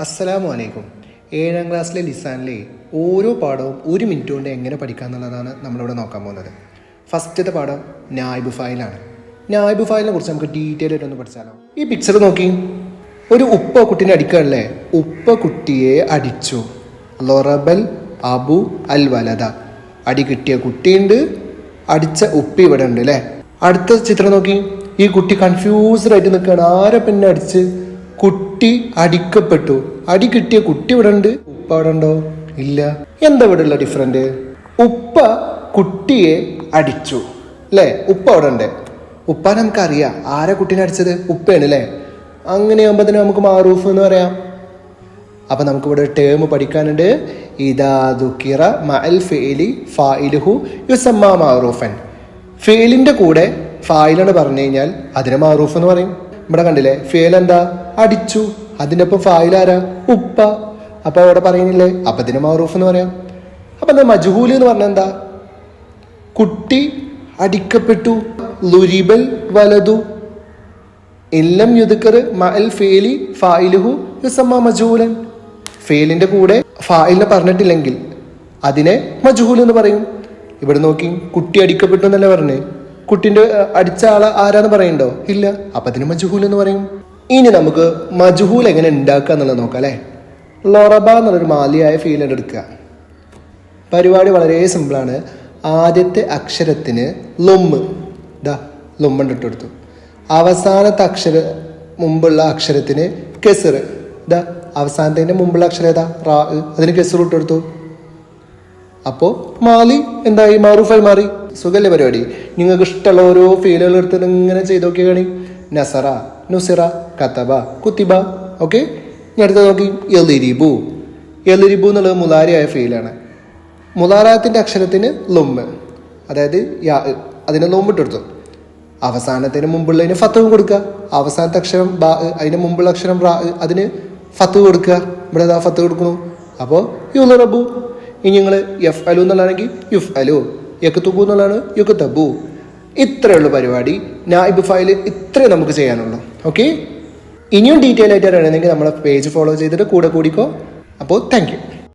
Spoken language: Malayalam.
അസ്സലാമു അലൈക്കും. ഏഴാം ക്ലാസ്സിലെ ലിസാനിലെ ഓരോ പാഠവും ഒരു മിനിറ്റ് കൊണ്ട് എങ്ങനെ പഠിക്കുക എന്നുള്ളതാണ് നമ്മളിവിടെ നോക്കാൻ പോകുന്നത്. ഫസ്റ്റത്തെ പാഠം നായ്ബ് ഫയലാണ്. നായ്ബ് ഫയലിനെ കുറിച്ച് നമുക്ക് ഡീറ്റെയിൽ ആയിട്ട് ഒന്ന് പഠിച്ചാലോ? ഈ പിക്ചർ നോക്കി. ഒരു ഉപ്പ കുട്ടീനെ അടിക്കുകയല്ലേ ഉപ്പ കുട്ടിയെ അടിച്ചു. ലൊറബൽ അബു അൽ വലദ അടി കിട്ടിയ കുട്ടിയുണ്ട് അടിച്ച ഉപ്പി ഇവിടെ ഉണ്ട് അല്ലേ അടുത്ത ചിത്രം നോക്കി. ഈ കുട്ടി കൺഫ്യൂസ്ഡ് ആയിട്ട് നിൽക്കുകയാണ്. ആരെ പിന്നെ അടിച്ച്? കുട്ടി അടിക്കപ്പെട്ടു. അടി കിട്ടിയ കുട്ടി ഇവിടെ ഉണ്ട് ഉപ്പ അവിടെ ഉണ്ടോ ഇല്ല. എന്താ ഇവിടെ ഉള്ള ഡിഫറെന്റ് ഉപ്പ കുട്ടിയെ അടിച്ചു. അല്ലേ ഉപ്പ അവിടെ ഉണ്ട് ഉപ്പ നമുക്കറിയാം. ആരാ കുട്ടീനെ അടിച്ചത്? ഉപ്പയാണ് അല്ലേ അങ്ങനെയാകുമ്പോൾ തന്നെ നമുക്ക് മാറൂഫ് എന്ന് പറയാം. അപ്പൊ നമുക്ക് ഇവിടെ ടേം പഠിക്കാനുണ്ട്. ഇതാ ദുക്കിറ മഅൽ ഫേലി ഫായിലുഹു യുസമ്മ മാറൂഫൻ. ഫേലിന്റെ കൂടെ ഫായിലാണ് പറഞ്ഞു കഴിഞ്ഞാൽ അതിനെ മാറൂഫ് എന്ന് പറയും. ഇവിടെ കണ്ടില്ലേ? ഫേൽ എന്താ? അടിച്ചു. അതിന്റെ ഒപ്പം ഫായിൽ ആരാ? ഉപ്പ. അപ്പൊ അവിടെ പറയുന്നില്ലേ? അപ്പൊ ഇതിന് മാറൂഫ് എന്ന് പറയാം. അപ്പൊ എന്താ മജുഹൂലി എന്ന് പറഞ്ഞാൽ എന്താ? കുട്ടി അടിക്കപ്പെട്ടു. ലുരിബൽ വലതു. എല്ലാം യുതുക്കർ മഅൽ ഫേലി ഫായിലുഹു യുസമ്മ മജൂലൻ ഫേലിന്റെ കൂടെ ഫായിലിനെ പറഞ്ഞിട്ടില്ലെങ്കിൽ അതിനെ മജുഹൂൽ എന്ന് പറയും. ഇവിടെ നോക്കി കുട്ടി അടിക്കപ്പെട്ടു എന്നല്ലേ പറഞ്ഞേ? കുട്ടിന്റെ അടിച്ച ആളെ ആരാന്ന് പറയണ്ടോ? ഇല്ല. അപ്പൊ അതിന് മജുഹൂൽ എന്ന് പറയും. ഇനി നമുക്ക് മജുഹൂൽ എങ്ങനെ ഉണ്ടാക്കുക എന്നുള്ളത് നോക്കാം അല്ലെ? ലൊറബ എന്നുള്ളൊരു മാലിയായ ഫീൽ എടുക്കുക. പരിപാടി വളരെ സിമ്പിളാണ് ആദ്യത്തെ അക്ഷരത്തിന് ലൊമ്മ് ദാ ലൊമ്മണ്ട് കൊടുത്തു. അവസാനത്തെ അക്ഷര മുമ്പുള്ള അക്ഷരത്തിന് കെസർ ഇതാ അവസാനത്തിന്റെ മുമ്പുള്ള അക്ഷരം ഏതാ? റാ അതിന് കെസർ ഇട്ട് കൊടുത്തു. അപ്പോൾ മാലി എന്തായി? മാറൂഫായി മാറി. സുഖല്ലേ പരിപാടി? നിങ്ങൾക്ക് ഇഷ്ടമുള്ള ഓരോ ഫീലുകൾ എടുത്ത് ഇങ്ങനെ ചെയ്ത് നോക്കിയാണ് നസറ നുസിറ കത്തബ കുത്തിബ ഓക്കെ? ഞാൻ അടുത്ത നോക്കി. എലിരിബു. എലിരിബു എന്നുള്ളത് മുലാരിയായ ഫീലാണ്. മുലാറാത്തിന്റെ അക്ഷരത്തിന് ലൊമ്മ്. അതായത് യാ അതിന് ലൊമ്പിട്ടെടുത്തു അവസാനത്തിന് മുമ്പുള്ളതിന് ഫത്തവും കൊടുക്കുക. അവസാനത്തെ അക്ഷരം ബാ അതിന് മുമ്പുള്ള അക്ഷരം അതിന് ഫത്ത് കൊടുക്കുക. ഇവിടെ ഫത്ത് കൊടുക്കണു? അപ്പോൾ യുലറബു. ഇനി നിങ്ങൾ എഫ് അലു എന്നുള്ളതാണെങ്കിൽ യുഫ് അലു യക്കുത്തുബു എന്നുള്ളതാണ് യുക്ക് തബു ഇത്രയുള്ള പരിപാടി. നായിബ് ഫയൽ ഇത്രേ നമുക്ക് ചെയ്യാനുള്ളൂ. ഓക്കെ ഇനിയും ഡീറ്റെയിൽ ആയിട്ട് അറിയണമെങ്കിൽ നമ്മളെ പേജ് ഫോളോ ചെയ്തിട്ട് കൂടെ കൂടിക്കോ. അപ്പോൾ താങ്ക്